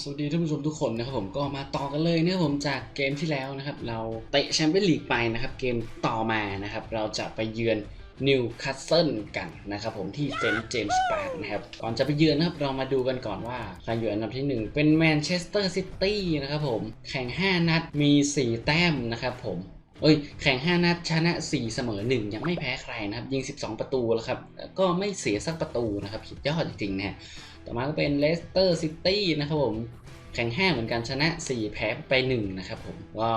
สวัสดีท่านผู้ชมทุกคนนะครับผมก็มาต่อกันเลยนะครับผมจากเกมที่แล้วนะครับ เราเตะแชมเปี้ยนลีกไปนะครับ เกมต่อมานะครับ เราจะไปเยือนนิวคาสเซิลกันนะครับผมที่เซนต์เจมส์ปาร์คนะครับก่อนจะไปเยือนนะครับเรามาดูกันก่อนว่าใครอยู่อันดับที่ 1 เป็นแมนเชสเตอร์ซิตี้นะครับผมแข่ง 5 นัดมี 4 แต้มนะครับผมเอ้ยแข่ง 5 นัดชนะ 4 เสมอ 1 ยังไม่แพ้ใครนะครับยิง 12 ประตูแล้วครับก็ไม่เสียสักประตูนะครับสุดยอดจริงๆนะฮะ ต่อมาก็เป็นเลสเตอร์ซิตี้นะครับผม แข่ง 5 เหมือนกันชนะ 4 แพ้ไป 1 นะครับผม ก็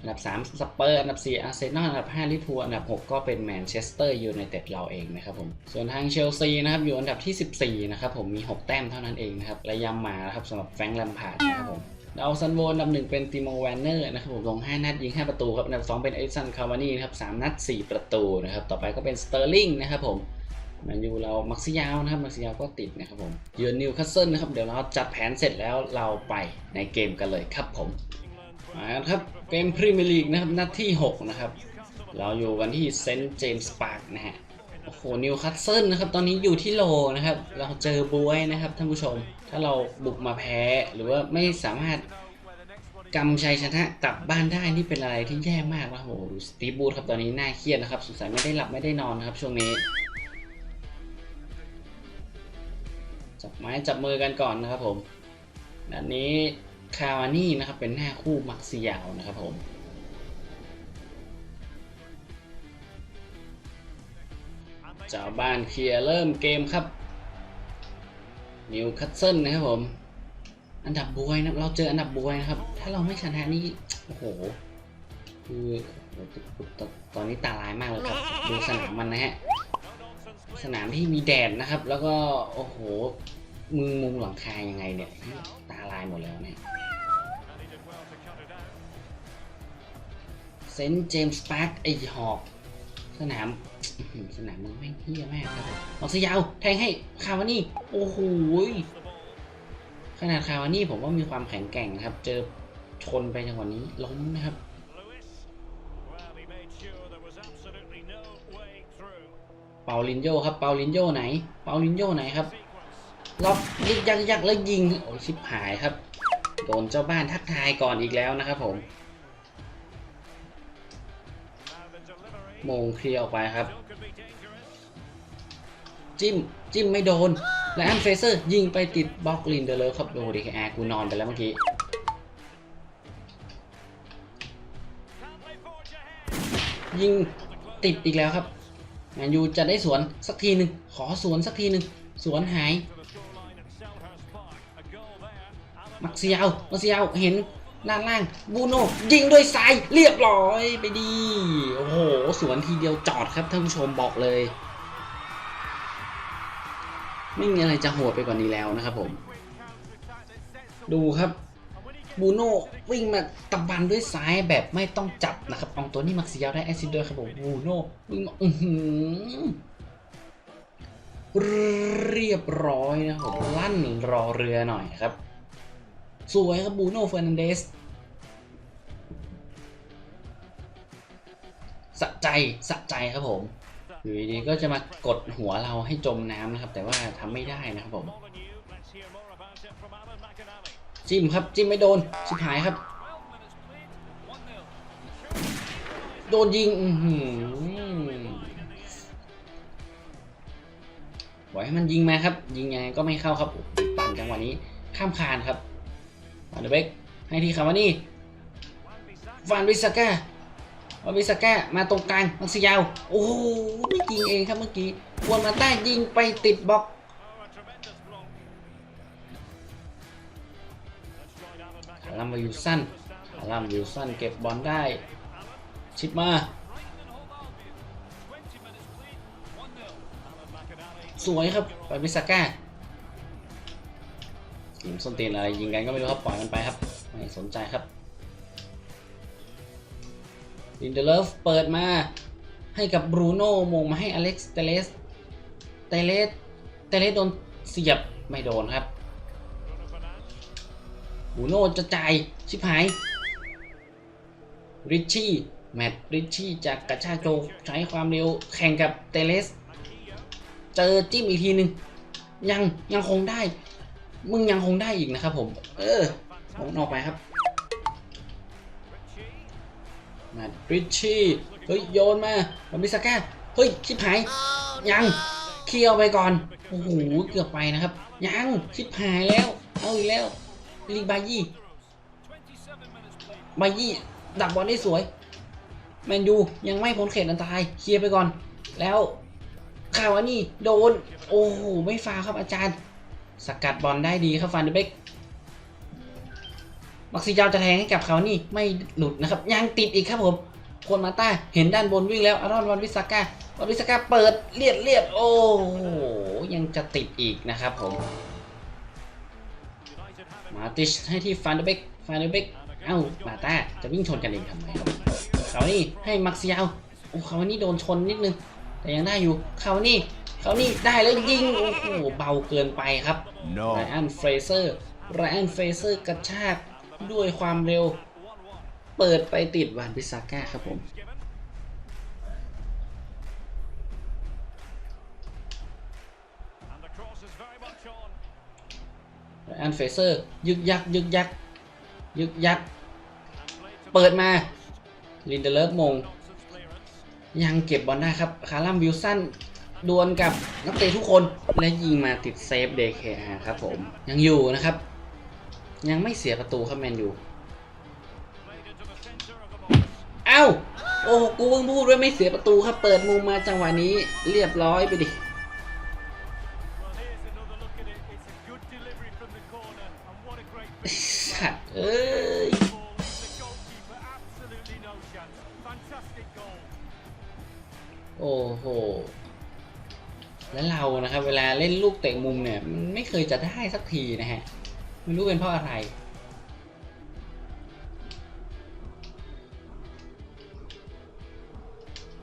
อันดับ 3 สเปอร์ อันดับ 4 อาร์เซนอล อันดับ 5 ลิเวอร์พูลอันดับ 6 ก็เป็นแมนเชสเตอร์ยูไนเต็ดเราเองนะครับผม ส่วนทางเชลซีนะครับ อยู่อันดับที่ 14 นะครับผม มี 6 แต้มเท่านั้นเองนะครับและยำมาครับสำหรับแฟรงค์แลมพาร์ดนะครับผมดาวซันโวอันดับหนึ่งเป็นติโมแวนเนอร์นะครับผมลง 5 นัดยิง 5 ประตูครับอันดับ 2 เป็นเอริกสันคาวานีนะครับ 3 นัด 4 ประตูนะครับ ต่อไปก็เป็นสเตอร์ลิงนะครับผม แมนยูเรามักซิยาวนะครับมักซิยาวก็ติดนะครับผมเยือนนิวคาสเซิลนะครับเดี๋ยวเราจัดแผนเสร็จแล้วเราไปในเกมกันเลยครับผมมาครับเกมพรีเมียร์ลีกนะครับนัดที่ 6 นะครับ เราอยู่กันที่เซนต์เจมส์พาร์คนะฮะโอ้โหนิวคาสเซิลนะครับตอนนี้อยู่ที่โลนะครับ เราเจอบวยนะครับท่านผู้ชม ถ้าเราบุกมาแพ้หรือว่าไม่สามารถกำชัยชนะกลับบ้านได้นี่เป็นอะไรที่แย่มากนะโอ้โหดูสตีบูธครับตอนนี้น่าเครียดนะครับสงสัยไม่ได้หลับไม่ได้นอนนครับช่วงนี้ ม้จับมือกันก่อนนะครับผมด้านนี้คาวานี่นะครับเป็นหน้าคู่มักซิยาวนะครับผมเจ้าบ้านเคลียร์เริ่มเกมครับนิวคัตเซิลนะครับผม อันดับบวยนะเราเจออันดับบวยนะครับ ถ้าเราไม่ชนะนี่โอ้โหคือตตอนนี้ตาลายมากเลยครับดูสนามมันนะฮะสนามที่มีแดดนะครับ แล้วก็โอ้โห มึงมุงหลังคายังไงเนี่ยตาลายหมดแล้วเนี่ยเซนต์เจมส์พาร์คไอหอก สนาม สนามมึงแม่งเฮี้ยมากครับออกสยาวแทงให้คาวานี่ โอ้โหขนาดคาวานี่ผมว่ามีความแข็งแกร่งนะครับ เจอชนไปจังหวะนี้ล้มนะครับเปาลินโยครับเปาลินโยไหนเปาลินโยไหนครับ ล็อกยิกยักยักแล้วยิง โอ้ชิบหายครับ โดนเจ้าบ้านทักทายก่อนอีกแล้วนะครับผมโมงเคลียร์ออกไปครับ จิ้ม จิ้มไม่โดน และอันเฟเซอร์ ยิงไปติดบล็อกลินเดอร์เลอร์ครับโอ้ดีแอร์กูนอนไปแล้วเมื่อกี้ ยิงติดอีกแล้วครับ แมนยูจะได้สวนสักทีหนึ่ง ขอสวนสักทีหนึ่ง สวนหาย มักเซียวมักเซียวเห็นด้านล่างบูโน่ยิงด้วยซ้ายเรียบร้อยไปดีโอ้โหสวนทีเดียวจอดครับท่านผู้ชมบอกเลย ไม่มีอะไรจะโหดไปกว่านี้แล้วนะครับผม ดูครับบูโน่วิ่งมาตะบันด้วยซ้ายแบบไม่ต้องจับนะครับเอาตัวนี้มักเซียวได้แอซิดด้วยครับผมบูโน่วิ่งมาอื้อหือเรียบร้อยนะครับลั่นรอเรือหน่อยครับ สวยครับบูโน่เฟอร์นันเดสสะใจสะใจครับผมอยู่ดีๆก็จะมากดหัวเราให้จมน้ำนะครับ แต่ว่าทำไม่ได้นะครับผม จิ้มครับจิ้มไม่โดนชิบหายครับ โดนยิงอือหือปล่อยให้มันยิงมาครับ ยิงยังไงก็ไม่เข้าครับปั่นจังหวะนี้ข้ามคานครับันเดอร์เบกให้ที่คาวานี่ฟานวิสก้าวานวิสก้ามาตรงกลางมักซิยาว โอ้โหไม่ยิงเองครับเมื่อกี้ควรมาใต้ยิงไปติดบล็อก Oh, a tremendous block. Let's join Alan คา McAnally. รัมวิลสันคารัมวิลสันเก็บบอลได้ ชิปมาสวยครับไปวิสก้า ส้นตีนอะไรยิงกันก็ไม่รู้ครับปล่อยมันไปครับ ไม่สนใจครับลินเดเลฟเปิดมาให้กับบรูโน่มงมาให้อเล็กซ์เตเลสเตเลสเตเลสโดนเสียบไม่โดนครับบรูโน่จะจ่ายชิบหายริชชี่แมตต์ริชชี่จากกระชากโจใช้ความเร็วแข่งกับเตเลส เจอจิ้มอีกทีหนึ่งยังยังคงได้ มึงยังคงได้อีกนะครับผม เออผมออกไปครับมาริชชี่เฮ้ยโยนมาบอมิสก้าเฮ้ยชิบหายยังเคียวไปก่อนโอ้โหเกือบไปนะครับ ยังชิบหายแล้วเอาอีกแล้วลีบายี่บายี่ดักบอลได้สวยแมนยูยังไม่พ้นเขตอันตรายเคลียร์ไปก่อน แล้วคาวานี่โดน โอ้โหไม่ฟาครับอาจารย์ สกัดบอลได้ดีครับฟานเดเบกมักซิยาวจะแทงให้กับคาวานี่ไม่หลุดนะครับ ยังติดอีกครับผมคนมาต้าเห็นด้านบนวิ่งแล้วอารอนวันวิสาก้าวันวิสาก้าเปิดเลียดเลียดโอ้โหยังจะติดอีกนะครับผม มาติชให้ที่ฟานเดเบกฟานเดเบกเอ้ามาต้าจะวิ่งชนกันเองทำไมครับเขานี่ให้มักซิยาวโอ้เขานี่โดนชนนิดนึงแต่ยังได้อยู่เขานี่ เขานี่ได้แล้วยิงโอ้โหเบาเกินไปครับ No. ไรอันเฟรเซอร์ไรอันเฟรเซอร์กระชากด้วยความเร็ว เปิดไปติดวานพิซาก้าครับผม And the cross is very much on. ไรอันเฟรเซอร์ยึกยักยึกยักยึกยัก And played to เปิดมาลินเดเลฟมง nonsense clearance. ยังเก็บบอลได้ครับ คารัมวิลสัน ดวลกับนักเตะทุกคนและยิงมาติดเซฟเดเคครับผมยังอยู่นะครับ ยังไม่เสียประตูครับแมนยูเอ้าโอ้กูเพิ่งพูดว่าไม่เสียประตูครับเปิดมุมมาจังหวะนี้เรียบร้อยไปดิ จะได้สักทีนะฮะ ไม่รู้เป็นเพราะอะไร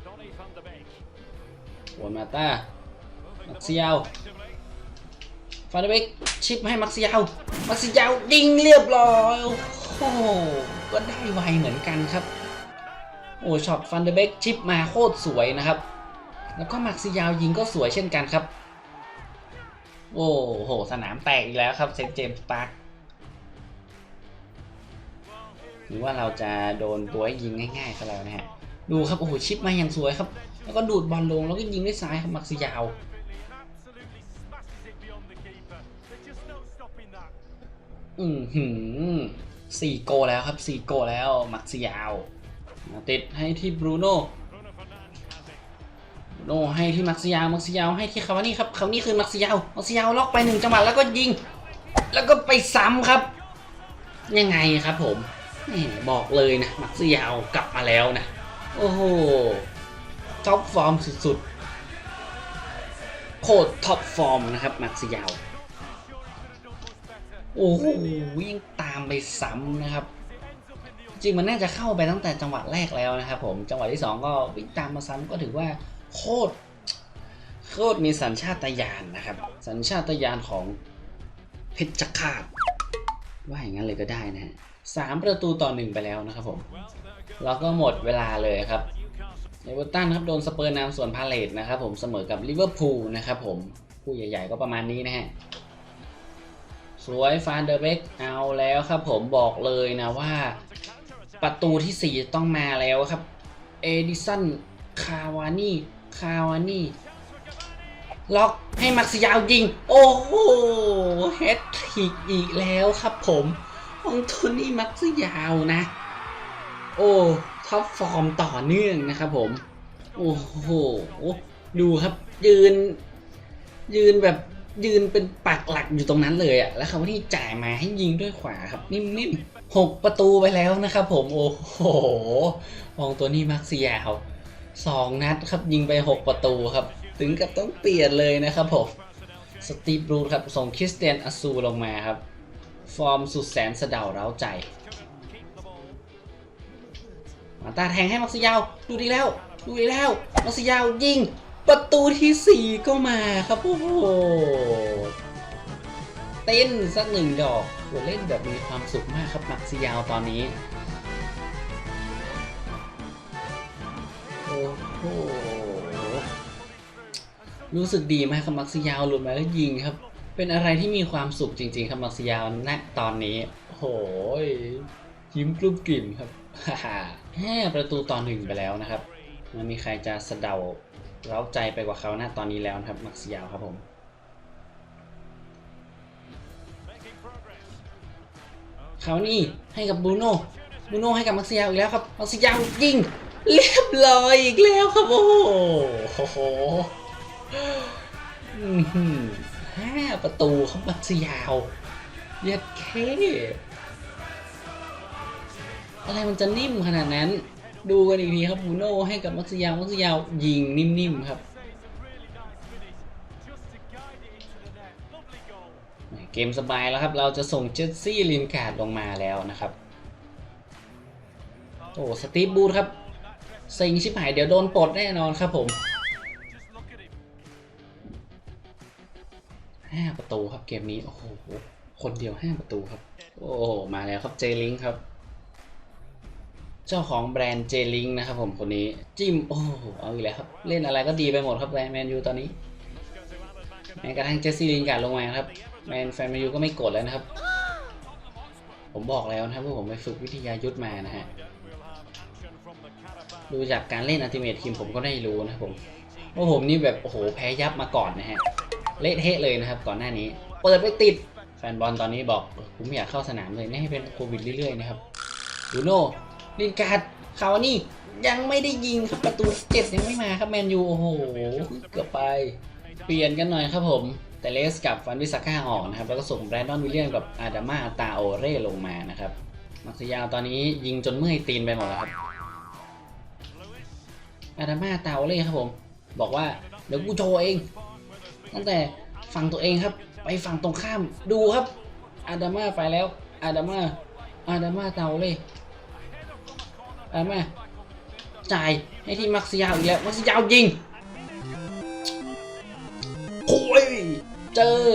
Donny van de Beek. วนมาต้า Moving the Martial. ball effectively. ฟาเดเบกชิปให้มักซิยาวมักซิยาวยิงเรียบร้อยโอ้โหก็ได้ไวเหมือนกันครับ โอ้ช็อตฟันเดเบกชิปมาโคตรสวยนะครับ แล้วก็มักซิยาวยิงก็สวยเช่นกันครับ โอ้โห สนามแตกอีกแล้วครับเซนเจมส์ปาร์คหรือว่าเราจะโดนตัวยิงง่ายๆซะแล้วนะฮะ ดูครับ โอ้โห ชิปมาอย่างสวยครับ แล้วก็ดูดบอลลงแล้วก็ยิงด้วยซ้ายครับมักซิยาว อือหือสี่โกแล้วครับสี่โกแล้ว มักซิยาว ติดให้ที่บรูโน่ โนให้ที่มักซิยาวมักซิยาวให้ที่คาวานี่ครับคาวานี่คือมักซิยาวมักซิยาวล็อกไปหนึ่งจังหวะแล้วก็ยิง แล้วก็ไปซ้ำครับ ยังไงครับผมบอกเลยนะมักซิยาวกลับมาแล้วนะ โอ้โหท็อปฟอร์มสุดๆโคตรท็อปฟอร์มนะครับมักซิยาวโอ้โหวิ่งตามไปซ้ำนะครับ จริงมันน่าจะเข้าไปตั้งแต่จังหวะแรกแล้วนะครับผมจังหวะที่สองก็วิ่งตามมาซ้ำก็ถือว่า โคตรโคตรมีสัญชาตญาณนะครับ สัญชาตญาณของเพชรฆาตว่าอย่างนั้นเลยก็ได้นะฮะสามประตูต่อหนึ่งไปแล้วนะครับผม Well, there goes แล้วก็หมดเวลาเลยครับเอเวอร์ตันครับโดนสเปอร์นำส่วนพาเลตนะครับผมเสมอกับลิเวอร์พูลนะครับผมคู่ใหญ่ๆก็ประมาณนี้นะฮะสวยฟานเดอร์เบกเอาแล้วครับผมบอกเลยนะว่าประตูที่ 4 ต้องมาแล้วครับ เอดิสัน คาวานี่ คาวานี่ ล็อกให้มักซิยาวยิง โอ้โหเฮตทริกอีกแล้วครับผมของโทนี่มักซิยาวนะ โอ้ท็อปฟอร์มต่อเนื่องนะครับผม โอ้โห ดูครับ ยืน ยืนแบบยืนเป็นปักหลักอยู่ตรงนั้นเลยอะแล้วเขาที่จ่ายมาให้ยิงด้วยขวาครับ นิ่มๆหกประตูไปแล้วนะครับผม โอ้โหมองตัวนี้มักซิยาว สองนัดครับยิงไปหกประตูครับ ถึงกับต้องเปลี่ยนเลยนะครับผมสตีบรูครับ ส่งคริสเตียนอาซูลงมาครับ ฟอร์มสุดแสนสะเดาเร้าใจมาตาแทงให้มักซิยาวดูดีแล้ว ดูดีแล้ว มักซิยาวยิง ประตูที่ 4 ก็มาครับ โอ้โหเต้นสักหนึ่งดอกโหเล่นแบบมีความสุขมากครับมักซิยาวตอนนี้ โหรู้สึกดีมากครับมักซิยาวหลุดมาแล้วยิงครับ เป็นอะไรที่มีความสุขจริงๆครับมาร์เซียลณตอนนี้โหยยิ้มกลุ้มกลิ่มครับฮ่าฮ่าห้าประตูต่อหนึ่งไปแล้วนะครับไมันมีใครจะสะเดาเร้าใจไปกว่าเขาณตอนนี้แล้วนะครับมาร์เซียลครับผมเขานี่ให้กับบูโน่บูโน่ให้กับมาร์เซียลอีกแล้วครับมาร์เซียลยิง เรียบร้อยอีกแล้วครับโอ้โหอื้อหือห้าประตูครับมาร์เซียลเย็ดเคอะไรมันจะนิ่มขนาดนั้น ดูกันอีกทีครับบูโน่ให้กับมักซิยาวมักซิยาวยิงนิ่มๆครับ เกมสบายแล้วครับ เราจะส่งเจสซี่ลินการ์ดลงมาแล้วนะครับ โอ้ สตีฟบูธครับ เซ็งชิบหายเดี๋ยวโดนปลดแน่นอนครับผมห้าประตูครับเกมนี้ โอ้โห คนเดียวห้าประตูครับ โอ้โห มาแล้วครับเจลิงครับ เจ้าของแบรนด์เจลิงนะครับผมคนนี้จิ้ม โอ้โห เอาอีกแล้วครับ เล่นอะไรก็ดีไปหมดครับแบรนด์แมนยูตอนนี้แม้กระทั่งเจสซี่ลินการ์ดลงมาครับแมนแฟนแมนยูก็ไม่กดแล้วนะครับ ผมบอกแล้วนะครับว่าผมไปฝึกวิทยายุทธมานะฮะ ดูจากการเล่นอัลติเมททีมผมก็ได้รู้นะผมว่าผมนี่แบบโอ้โหแพ้ยับมาก่อนนะฮะเละเทะเลยนะครับ ก่อนหน้านี้ เปิดไปติดแฟนบอลตอนนี้บอกผมอยากเข้าสนามเลยไม่ให้เป็นโควิดเรื่อยๆนะครับบูโน่ลินการ์ดคาวานี่ยังไม่ได้ยิงครับประตูเจ็ดยังไม่มาครับแมนยูโอ้โหเกือบไป เปลี่ยนกันหน่อยครับผมแต่เลสกับฟันวิสก้าออกนะครับแล้วก็ส่งแบรนดอนวิลเลียมกับอาดามาตาโอเร่ลงมานะครับมักซิยาวตอนนี้ยิงจนเมื่อยตีนไปหมดแล้วครับ อาดามาตาโอเร่ครับผม บอกว่าเดี๋ยวกูโชว์เอง ตั้งแต่ฝั่งตัวเองครับ ไปฝั่งตรงข้ามดูครับอาดามาไปแล้วอาดามาอาดามาตาโอเร่อาดามาจ่ายให้ที่มักซิยาวอีกแล้วมักซิยาวยิงโอ้ยเจอ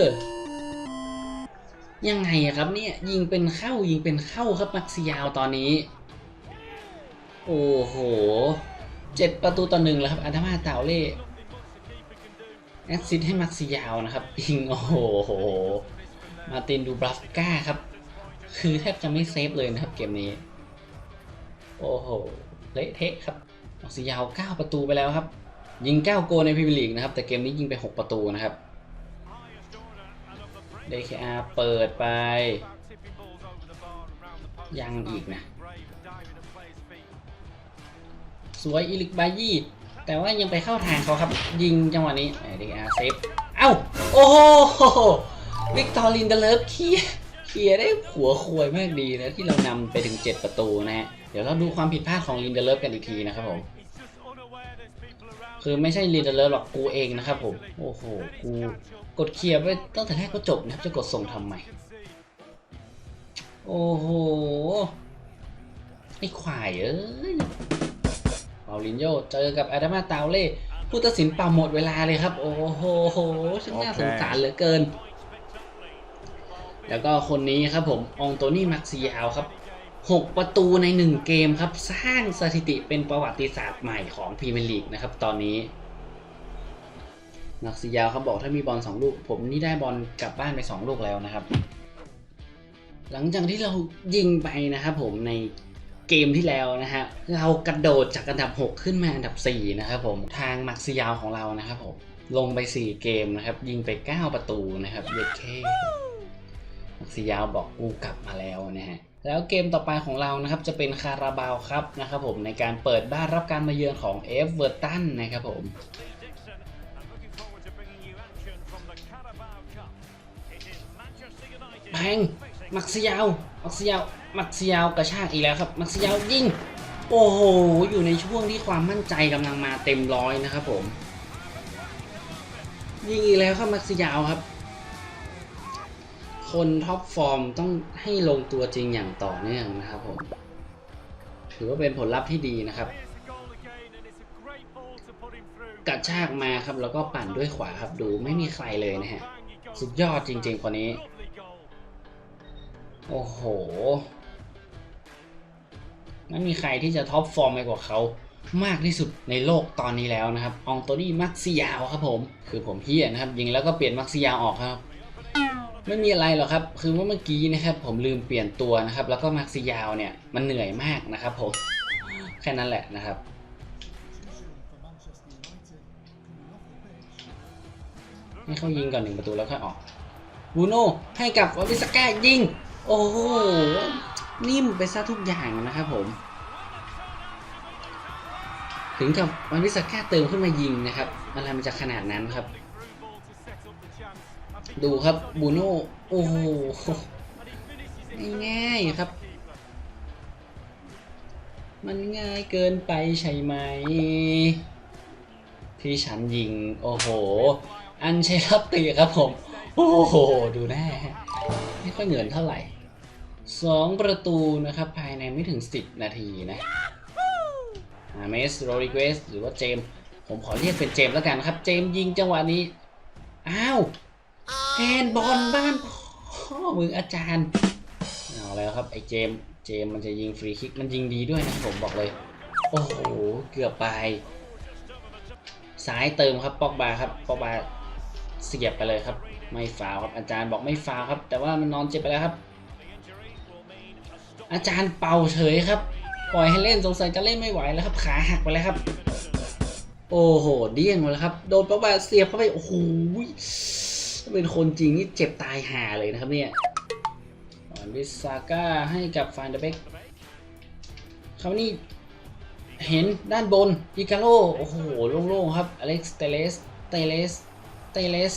ยังไงอะครับเนี่ยยิงเป็นเข้ายิงเป็นเข้าครับมักซิยาวตอนนี้ โอ้โห เจ็ดประตูต่อหนึ่งแล้วครับอาดามาเตาเล่แอสซิสต์ให้มักซิยาวนะครับยิงโอ้โห มาตินดูบราฟก้าครับ คือแทบจะไม่เซฟเลยนะครับเกมนี้ โอ้โห เละเทะครับมักซิยาว 9 ประตูไปแล้วครับ ยิง 9 โกในพรีเมียร์ลีกนะครับ แต่เกมนี้ยิงไป 6 ประตูนะครับเดคอาเปิดไป ยังอีกนะ สวยอิลิกบายี่แต่ว่ายังไปเข้าทางเขาครับ ยิงจังหวะนี้เดคอาเซฟเอ้า โอ้โหวิกตอรินเดเลฟเคียเคียได้หัวควยมากดีนะที่เรานำไปถึง 7 ประตูนะฮะ เดี๋ยวเราดูความผิดพลาดของลินเดเลฟกันอีกทีนะครับผม คือไม่ใช่ลินเดเลฟหรอกกูเองนะครับผม โอ้โห กูกดเคลียร์ไปตั้งแต่แรกก็จบนะครับจะกดส่งทำไม โอ้โห ไอ้ควายเอ้ย ปาลินโยเจอกับอาดามาตาวเล่ผู้ตัดสินเป่าหมดเวลาเลยครับ โอ้โหช่างน่าสงสารเหลือเกิน แล้วก็คนนี้ครับผมองโตนี่มักซิยาวครับ 6 ประตูใน 1 เกมครับ สร้างสถิติเป็นประวัติศาสตร์ใหม่ของพรีเมียร์ลีกนะครับ ตอนนี้มักซิยาวเขาบอกถ้ามีบอล2ลูก ผมนี่ได้บอลกลับบ้านไป 2 ลูกแล้วนะครับ หลังจากที่เรายิงไปนะครับผมใน เกมที่แล้วนะฮะเรากระโดดจากอันดับ 6 ขึ้นมาอันดับ 4 นะครับผมทางมักซิยาวของเรานะครับผมลงไป 4 เกมนะครับ ยิงไป 9 ประตูนะครับเย็ดเคมักซิยาวบอกกูกลับมาแล้วนะฮะแล้วเกมต่อไปของเรานะครับจะเป็นคาราบาวครับนะครับผมในการเปิดบ้านรับการมาเยือนของเอฟเวอร์ตันนะครับผมแพงมักซิยาว มักซิยาวมักซิยาวกระชากอีกแล้วครับมักซิยาวยิงโอ้โหอยู่ในช่วงที่ความมั่นใจกำลังมาเต็มร้อยนะครับผมยิงอีกแล้วครับมักซิยาวครับ คนท็อปฟอร์มต้องให้ลงตัวจริงอย่างต่อเนื่องนะครับผมถือว่าเป็นผลลัพธ์ที่ดีนะครับกระชากมาครับแล้วก็ปั่นด้วยขวาครับดูไม่มีใครเลยนะฮะสุดยอดจริง ๆ คนนี้ โอ้โห ไม่มีใครที่จะท็อปฟอร์มไปกว่าเขามากที่สุดในโลกตอนนี้แล้วนะครับ อองโตนี่มักซิยาวครับผม คือผมเฮียนะครับ ยิงแล้วก็เปลี่ยนมักซิยาวออกครับ ไม่มีอะไรหรอกครับ คือว่าเมื่อกี้นะครับ ผมลืมเปลี่ยนตัวนะครับ แล้วก็มาร์คซิยาวเนี่ยมันเหนื่อยมากนะครับผม แค่นั้นแหละนะครับให้เขายิงก่อนหนึ่งประตูแล้วค่อยออกบูโน่ให้กับวาบิสก้ายิง โอ้โห นิ่มไปซะทุกอย่างนะครับผม ถึงกับวาบิสก้าเติมขึ้นมายิงนะครับ อะไรมันจะขนาดนั้นครับ ดูครับบูโน่โอ้โหง่ายครับ มันง่ายเกินไปใช่ไหม ที่ฉันยิง โอ้โห อันเชลตีครับผม โอ้โห ดูหน้าฮะ ไม่ค่อยเหนื่อยเท่าไหร่สองประตูนะครับ ภายในไม่ถึง 10 นาทีนะอาเมสโรดิเกสหรือว่าเจม ผมขอเรียกเป็นเจมแล้วกันครับ เจมยิงจังหวะนี้ อ้าวแฮนบอลบ้านพ่อมึงอาจารย์ เอาแล้วครับ ไอ้เจม เจมมันจะยิงฟรีคิก มันยิงดีด้วยนะผมบอกเลย โอ้โห เกือบไป ซ้ายเติมครับปอกบาครับปอกบา เสียบไปเลยครับ ไม่ฟาวครับอาจารย์บอกไม่ฟาวครับ แต่ว่ามันนอนเจ็บไปแล้วครับ อาจารย์เป่าเฉยครับ ปล่อยให้เล่นสงสัยจะเล่นไม่ไหวแล้วครับ ขาหักไปแล้วครับ โอ้โหเดี้ยงหมดแล้วครับ โดนปอกบาเสียบเข้าไปโอ้โหถ้าเป็นคนจริงนี่เจ็บตายห่าเลยนะครับเนี่ยวิสาก้าให้กับฟานเดเบกเขานี่เห็นด้านบนอิกาโลโอ้โหโล่งๆครับอเล็กซ์เตเลสเตเลส เตเลส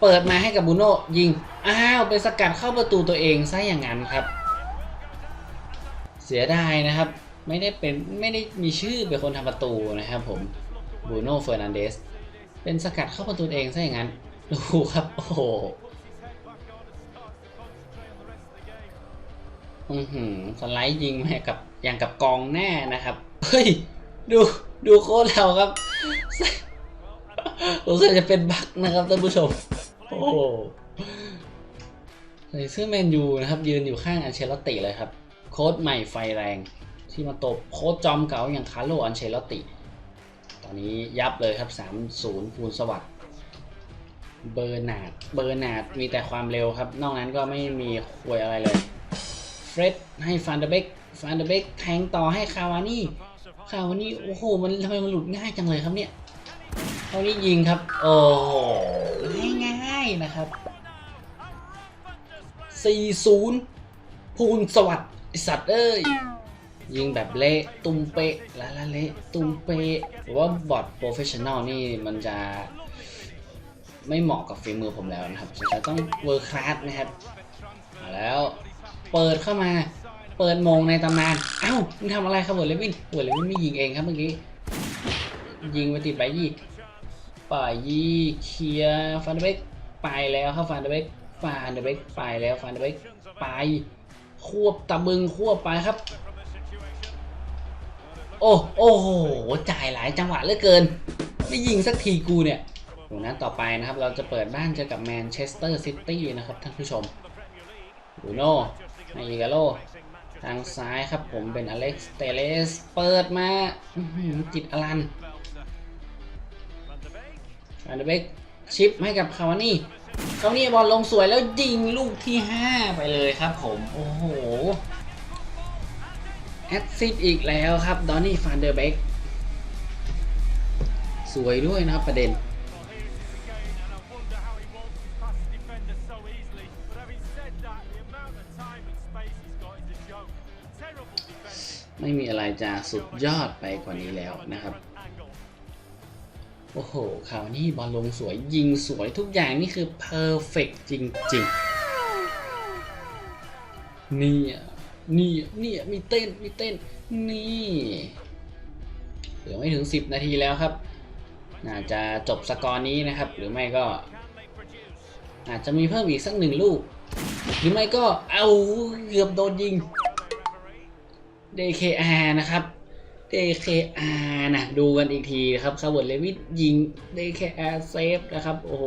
เปิดมาให้กับบูโน่ยิง อ้าว เป็นสกัดเข้าประตูตัวเองซะอย่างนั้นครับ เสียดายนะครับ ไม่ได้เป็นไม่ได้มีชื่อเป็นคนทำประตูนะครับผมบูโน่เฟอร์นันเดสเป็นสกัดเข้าประตูตัวเองซะอย่างนั้นดูครับ โอ้โหอือหือสไลด์ยิงมากับอย่างกับกองแน่นะครับ เฮ้ย ดูดูโค้ดเราครับ รู้สึกจะเป็นบักนะครับท่านผู้ชม โอ้โหใส่เสื้อแมนยูนะครับ ยืนอยู่ข้างอันเชลติเลยครับ โค้ดใหม่ไฟแรง ที่มาตบโค้ดจอมเก่าอย่างคาร์โลอันเชลตติ ตอนนี้ยับเลยครับ 3-0ภูลสวัสดิ์เบอร์นาดเบอร์นาดมีแต่ความเร็วครับ นอกนั้นก็ไม่มีควยอะไรเลย เฟร็ดให้ฟานเดเบกฟานเดเบกแทงต่อให้คาวานี่คาวานี่โอ้โห มันทำไมมันหลุดง่ายจังเลยครับเนี่ย คาวานี่ยิงครับ โอ้ง่ายๆนะครับ 4-0ภูลสวัสดิ์สัตว์เอ้ย ยิงแบบเละตุ้มเปะละละเละตุ้มเปะหรือว่าบอทโปรเฟชชั่นอลนี่มันจะไม่เหมาะกับฝีมือผมแล้วนะครับจะต้องเวอร์คลาสนะครับเอาแล้วเปิดเข้ามา เปิดมงในตำนาน เอ้ามึงทำอะไรครับเวิร์ดเลวินเวิร์ดเลวินไม่ยิงเองครับเมื่อกี้ ยิงไปติดไปยี่ ป่ายยี่เคลียฟันเดเบกไปแล้วครับฟันเดเบกฟันเดเบกไปแล้วฟันเดเบกไปควบตะบึงควบไปครับ โอ้โอ้โหจ่ายหลายจังหวะเหลือเกิน ไม่ยิงสักทีกูเนี่ยหนัดต่อไปนะครับเราจะเปิดบ้านเจอกับแมนเชสเตอร์ซิตี้นะครับท่านผู้ชมบูโน่ในอีกาโลทางซ้ายครับผมเป็นอเล็กซ์เตเลสเปิดมาจิตอลัน อันเดเบกชิปให้กับคาวานี่คาวานี่บอลลงสวยแล้วยิงลูกที่ 5 ไปเลยครับผมโอ้โหแอดซิดอีกแล้วครับดอนนี่ฟานเดอร์เบกสวยด้วยนะครับประเด็นไม่มีอะไรจะสุดยอดไปกว่านี้แล้วนะครับ โอ้โหคราวนี้บอลลงสวยยิงสวยทุกอย่างนี่คือเพอร์เฟกจริงๆ นี่นี่นี่มีเต้นมีเต้นนี่เหลือไม่ถึง 10 นาทีแล้วครับ น่าจะจบสกอร์นี้นะครับ หรือไม่ก็ อาจจะมีเพิ่มอีกสักหนึ่งลูก หรือไม่ก็เอาเกือบโดนยิง DKR นะครับ DKR นะดูกันอีกทีนะครับคาร์บอนเลวิทยิง DKR เซฟนะครับ โอ้โห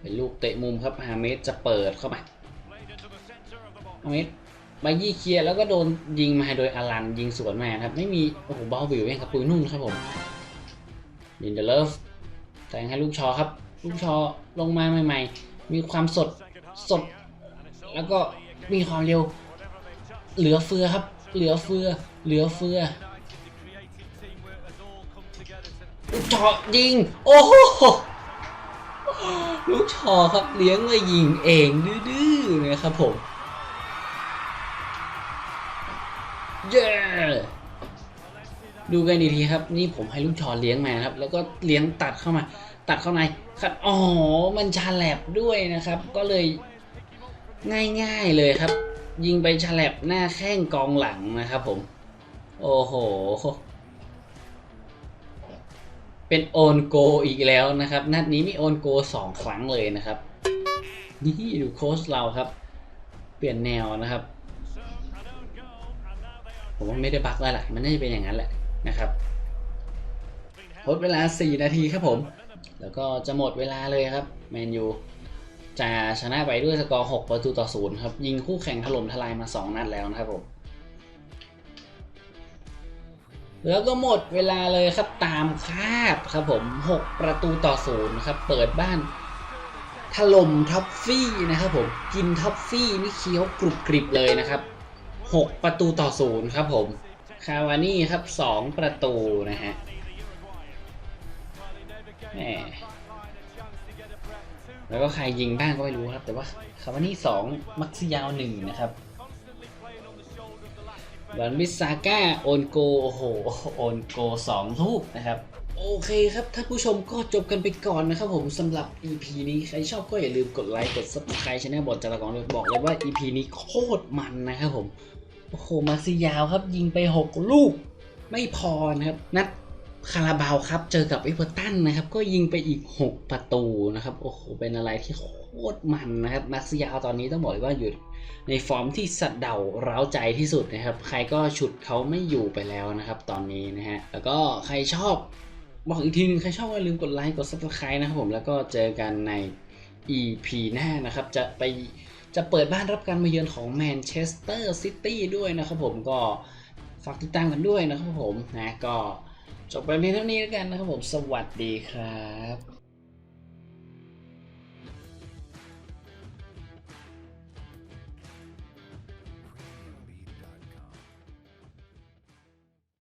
เป็นลูกเตะมุมครับฮาเมสจะเปิดเข้ามาฮาเมสมายี่เคลียร์แล้วก็โดนยิงมาโดยอารันยิงสวนมาครับ ไม่มี โอ้โหบอลวิวเองครับปุยนุ่นครับผมลินเดเลฟแต่งให้ลูกชอครับ ลูกชอลงมาใหม่ ๆ มีความสดสด แล้วก็มีความเร็ว เหลือเฟือครับ เหลือเฟือ เหลือเฟือลูกชอยิง โอ้โหลูกชอครับเลี้ยงมายิงเองดื้อๆนะครับผม เย้ดูกันอีกทีครับ นี่ผมให้ลูกชอเลี้ยงมาครับ แล้วก็เลี้ยงตัดเข้ามา ตัดเข้าในครับอ๋อมันชาแลบด้วยนะครับ ก็เลยง่ายๆเลยครับ ยิงไปฉลับหน้าแข้งกองหลังนะครับผม โอ้โห เป็นโอนโกอีกแล้วนะครับ นัดนี้มีโอนโกสองครั้งเลยนะครับ นี่ดูโค้ชเราครับ เปลี่ยนแนวนะครับ ผมว่าไม่ได้บักแล้วแหละมันน่าจะเป็นอย่างนั้นแหละนะครับทดเวลา 4 นาทีครับผม แล้วก็จะหมดเวลาเลยครับ แมนยู จะชนะไปด้วยสกอร์ 6 ประตูต่อ 0 ครับ ยิงคู่แข่งถล่มทลายมา 2 นัดแล้วนะครับผม แล้วก็หมดเวลาเลยครับตามคาดครับผม 6 ประตูต่อ 0 ครับ เปิดบ้านถล่มท็อฟฟี่นะครับผม กินท็อฟฟี่นี่เคี้ยวกรุบกริบเลยนะครับ 6 ประตูต่อ 0 ครับผม คาวานี่ครับ 2 ประตูนะฮะแหม แล้วก็ใครยิงบ้างก็ไม่รู้ครับ แต่ว่าคาวานี่2มักซิยาว1นะครับวันวิสาก้าโอนโกโอ้โหโอนโก2ลูกนะครับโอเคครับท่านผู้ชมก็จบกันไปก่อนนะครับผมสำหรับ EP นี้ใครชอบก็อย่าลืมกดไลค์กด subscribe ช anel บอดจารกรเลยบอกเลยว่า EP นี้โคตรมันนะครับผม โอ้โหมาซิยาวครับยิงไป 6 ลูก ไม่พอนะครับ นัด คาราบาวครับ เจอกับเอเวอร์ตันนะครับ ก็ยิงไปอีก 6 ประตูนะครับ โอ้โห เป็นอะไรที่โคตรมันนะครับมาซิยาตอนนี้ต้องบอกเลยว่าอยู่ในฟอร์มที่สะเดาเร้าใจที่สุดนะครับ ใครก็ฉุดเขาไม่อยู่ไปแล้วนะครับ ตอนนี้นะฮะ แล้วก็ใครชอบบอกอีกทีหนึงใครชอบก็อย่าลืมกดไลค์ กด subscribe นะครับผม แล้วก็เจอกันใน EP หน้านะครับ จะไปจะเปิดบ้านรับการมาเยือนของแมนเชสเตอร์ซิตี้ด้วยนะครับผม ก็ฝากติดตามกันด้วยนะครับผม นะ ก็ จบไปเพียงเท่านี้แล้วกันนะครับผม สวัสดีครับ